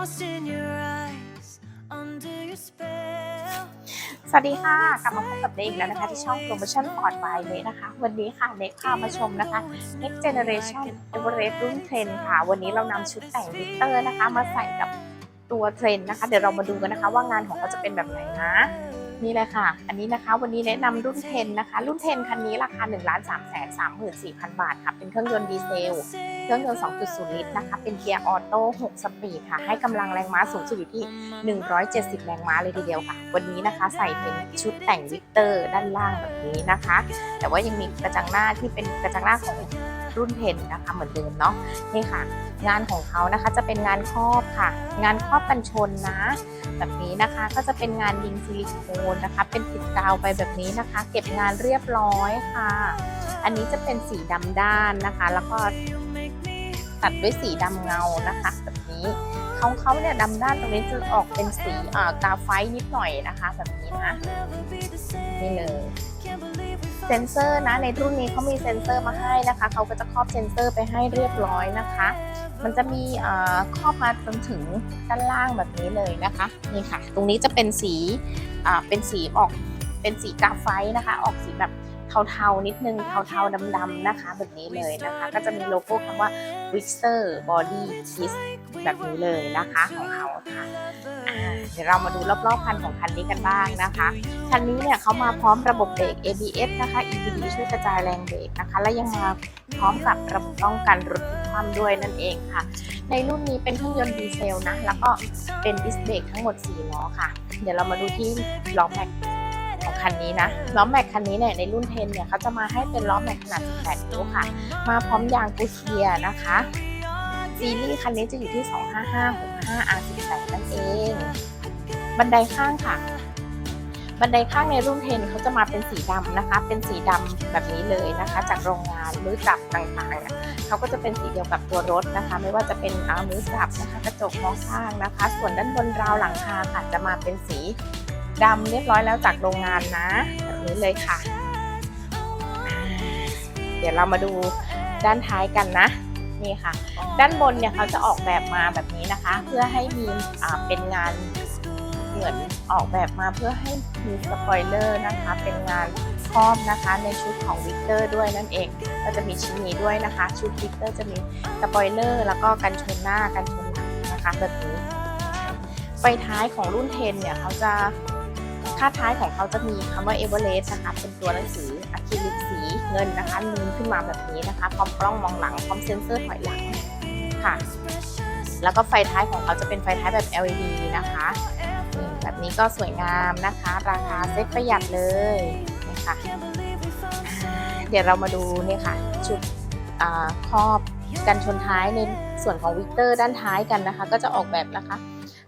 สวัสดีค่ะ กลับมาพบกับเล็กแล้วนะคะ ที่ช่องโปรโมชั่นปลอดภัยเล็กนะคะ วันนี้ค่ะเล็กพามาชมนะคะ Next Generation Everest รุ่นเทรนค่ะ วันนี้เรานำชุดแต่งวิกเตอร์นะคะ มาใส่กับตัวเทรนนะคะ เดี๋ยวเรามาดูกันนะคะว่างานของเขาจะเป็นแบบไหนนะ นี่เลยค่ะ อันนี้นะคะวันนี้แนะนำรุ่นเทนนะคะ รุ่นเทนคันนี้ราคา1 3 3 3 4 0 0 0บาทค่ะ เป็นเครื่องยนต์ดีเซล เครื่องยนต์ 2.0 ลิตรนะคะ เป็นเกียร์ออโต้6สปีดค่ะ ให้กำลังแรงม้าสูงสุดอยู่ที่ 170 แรงม้าเลยทีเดียวค่ะ วันนี้นะคะใส่เป็นชุดแต่งวิกเตอร์ด้านล่างแบบนี้นะคะ แต่ว่ายังมีกระจังหน้าที่เป็นกระจังหน้าของ รุ่นเทนนะคะเหมือนเดิมเนาะนี่ค่ะ งานของเขานะคะจะเป็นงานครอบค่ะ งานครอบกันชนนะ แบบนี้นะคะก็จะเป็นงานยิงซิลิโคนนะคะ เป็นติดกาวไปแบบนี้นะคะ เก็บงานเรียบร้อยค่ะ อันนี้จะเป็นสีดำด้านนะคะ แล้วก็ตัดด้วยสีดำเงานะคะ แบบนี้ เขาเขาเนี่ยดำด้านตรงนี้จะออกเป็นสีอ่ากาไฟนิดหน่อยนะคะ แบบนี้นะนี่เลยเซนเซอร์นะในรุ่นนี้เขามีเซนเซอร์มาให้นะคะเขาก็จะครอบเซนเซอร์ไปให้เรียบร้อยนะคะ มันจะมีเอ่อครอบมาจนถึงด้านล่างแบบนี้เลยนะคะนี่ค่ะ ตรงนี้จะเป็นสีอ่าเป็นสีออกเป็นสีกาไฟนะคะ ออกสีแบบ เทาๆนิดนึงเทาๆดำๆนะคะ แบบนี้เลยนะคะ ก็จะมีโลโก้คำว่า Wixer Body Kiss แบบนี้เลยนะคะของเขาค่ะเดี๋ยวเรามาดูรอบๆคันของคันนี้กันบ้างนะคะคันนี้เนี่ยเขามาพร้อมระบบเบรก ABS นะคะ EPD ช่วยกระจายแรงเบรกนะคะ และยังมาพร้อมกับระบบป้องกันรถพลิกคว่ำด้วยนั่นเองค่ะ ในรุ่นนี้เป็นเครื่องยนต์ดีเซลนะ แล้วก็เป็นดิสเบรกทั้งหมด 4 ล้อค่ะ เดี๋ยวเรามาดูที่ล้อแม็ก คันนี้นะล้อแม็กคันนี้เนี่ยในรุ่นเทนเนี่ยเขาจะมาให้เป็นล้อแม็กขนาด 18 นิ้วค่ะ มาพร้อมยางกูเทียนะคะซีรีส์คันนี้จะอยู่ที่ 25565 R18 นั่นเอง บันไดข้างค่ะ บันไดข้างในรุ่นเทนเขาจะมาเป็นสีดำนะคะ เป็นสีดำแบบนี้เลยนะคะ จากโรงงานมือจับต่างๆเนี่ยเขาก็จะเป็นสีเดียวกับตัวรถนะคะ ไม่ว่าจะเป็นอามือจับนะคะ กระจกมองข้างนะคะ ส่วนด้านบนราวหลังคาค่ะจะมาเป็นสี ดำเรียบร้อยแล้วจากโรงงานนะแบบนี้เลยค่ะ เดี๋ยวเรามาดูด้านท้ายกันนะนี่ค่ะ ด้านบนเนี่ยเขาจะออกแบบมาแบบนี้นะคะ เพื่อให้มีเป็นงานเหมือนออกแบบมาเพื่อให้มีสปอยเลอร์นะคะ เป็นงานครอบนะคะในชุดของวิกเตอร์ด้วยนั่นเอง ก็จะมีชิ้นนี้ด้วยนะคะ ชุดวิกเตอร์จะมีสปอยเลอร์แล้วก็กันชนหน้ากันชนหลังนะคะแบบนี้ไฟท้ายของรุ่น10เนี่ยเขาจะาท้ายของเขาจะมีคำว่าเอเวอเรสนะคะเป็นตัวหนังสืออะคริลิกสีเงินนะคะนูนขึ้นมาแบบนี้นะคะพร้อมกล้องมองหลังพร้อมเซ็นเซอร์ถอยหลังค่ะ แล้วก็ไฟท้ายของเขาจะเป็นไฟท้ายแบบ LED นะคะแบบนี้ก็สวยงามนะคะ ราคาเซ็ตประหยัดเลยนี่ค่ะเดี๋ยวเรามาดูเนี่ยค่ะชุดครอบกันชนท้ายในส่วนของวิกเตอร์ด้านท้ายกันนะคะ ก็จะออกแบบนะคะ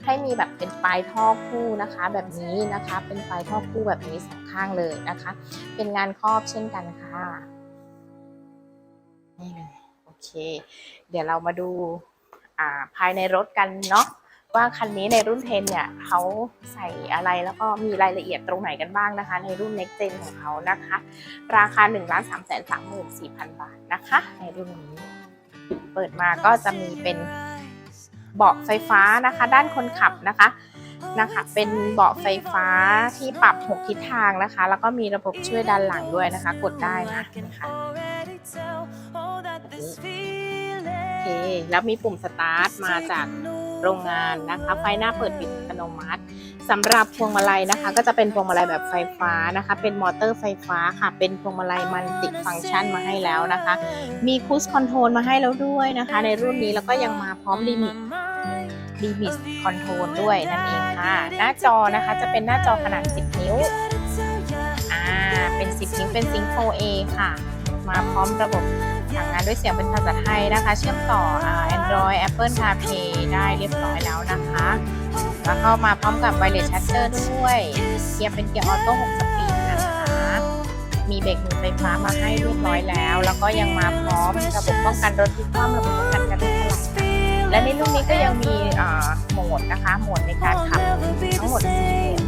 ให้มีแบบเป็นปลายท่อคู่นะคะ แบบนี้นะคะ เป็นปลายท่อคู่แบบนี้สองข้างเลยนะคะ เป็นงานครอบเช่นกันค่ะ นี่เลยโอเค เดี๋ยวเรามาดูาภายในรถกันเนาะว่าคันนี้ในรุ่น10เนี่ยเขาใส่อะไรแล้วก็มีรายละเอียดตรงไหนกันบ้างนะคะ ในรุ่น Next Gen ของเขานะคะ ราคา 1 3 3 3 4 0 0 0 บาทนะคะ ในรุ่นนี้ เปิดมาก็จะมีเป็น เบาะไฟฟ้านะคะ ด้านคนขับนะคะนะคะ เป็นเบาะไฟฟ้าที่ปรับ 6 ทิศทางนะคะ แล้วก็มีระบบช่วยด้านหลังด้วยนะคะ กดได้นะนะคะโอเคแล้วมีปุ่มสตาร์ทมาจาก โรงงานนะคะ ไฟหน้าเปิดปิดอัตโนมัติสำหรับพวงมาลัยนะคะ ก็จะเป็นพวงมาลัยแบบไฟฟ้านะคะ เป็นมอเตอร์ไฟฟ้าค่ะ เป็นพวงมาลัยมันติฟังก์ชันมาให้แล้วนะคะ มีคูสคอนโทรลมาให้แล้วด้วยนะคะ ในรุ่นนี้แล้วก็ยังมาพร้อมลิมิตลิมิตคอนโทรลด้วยนั่นเองค่ะ หน้าจอนะคะจะเป็นหน้าจอขนาด 10 นิ้วอ่าเป็น 10 นิ้วเป็นซิง 4A ค่ะ มาพร้อมระบบ สั่งงานด้วยเสียงเป็นภาษาไทยนะคะ เชื่อมต่อ Android Apple CarPlay ได้เรียบร้อยแล้วนะคะ แล้วก็มาพร้อมกับ Wireless Charger ด้วย เกียร์เป็นเกียร์ออโต้6สปีดนะคะ มีเบรกมือไฟฟ้ามาให้เรียบร้อยแล้ว แล้วก็ยังมาพร้อมระบบป้องกันรถพลิกคว่ำระบบป้องกันการถลายค่ะและในรุ่นนี้ก็ยังมีโหมดนะคะ โหมดในการขับทั้งหมด4โหมด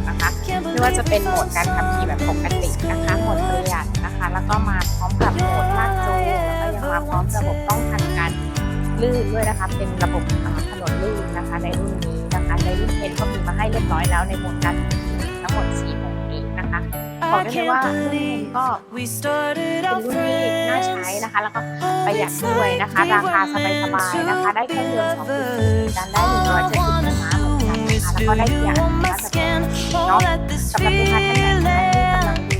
นะคะไม่ว่าจะเป็นโหมดการขับขี่แบบปกตินะคะ โหมดประหยัดนะคะ แล้วก็มาพร้อมกับโหมด ลื่นด้วยนะคะเป็นระบบอ่าถนนลื่นนะคะ ในรุ่นนี้นะคะในรุ่นเทนก็มีมาให้เรียบร้อยแล้วในโหมดการขับขี่ทั้งหมด4โหมดนี้นะคะบอกได้เลยว่ารุ่นนี้ก็ We started เป็น out รุ่นที่น่าใช้นะคะ แล้วก็ประหยัดด้วยนะคะ ราคาสบายๆนะคะ ได้เครื่องยนต์2 0ดันได้170ม้าเหมือนกันนะคะแล้วก็ได้เกียร์อัตโนมัติแบบนี้เนาะสำหรับลูกค้าท่านไหนนะคะที่กำลังดู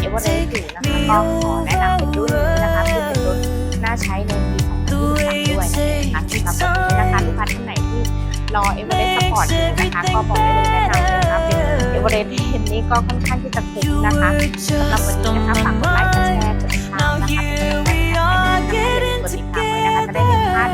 เอเวอเรสต์อยู่นะคะก็ขอแนะนำเป็นรุ่นนี้นะคะคือเป็นรุ่นน่าใช้ในปี2023 ด้วยนะคะสำหรับวันนี้นะคะลูกค้าท่านไหนที่รอเอเวอเรสต์สปอร์ตอยู่นะคะก็บอกได้เลยแนะนำเลยนะคะเป็นเอเวอเรสต์เห็นนี้ก็ค่อนข้างที่จะคุ้มนะคะสำหรับวันนี้นะคะฝากกดไลค์กดแชร์กดติดตามนะคะเป็นกำลังใจให้นะคะกดติดตามไว้นะคะจะได้ไม่พลาด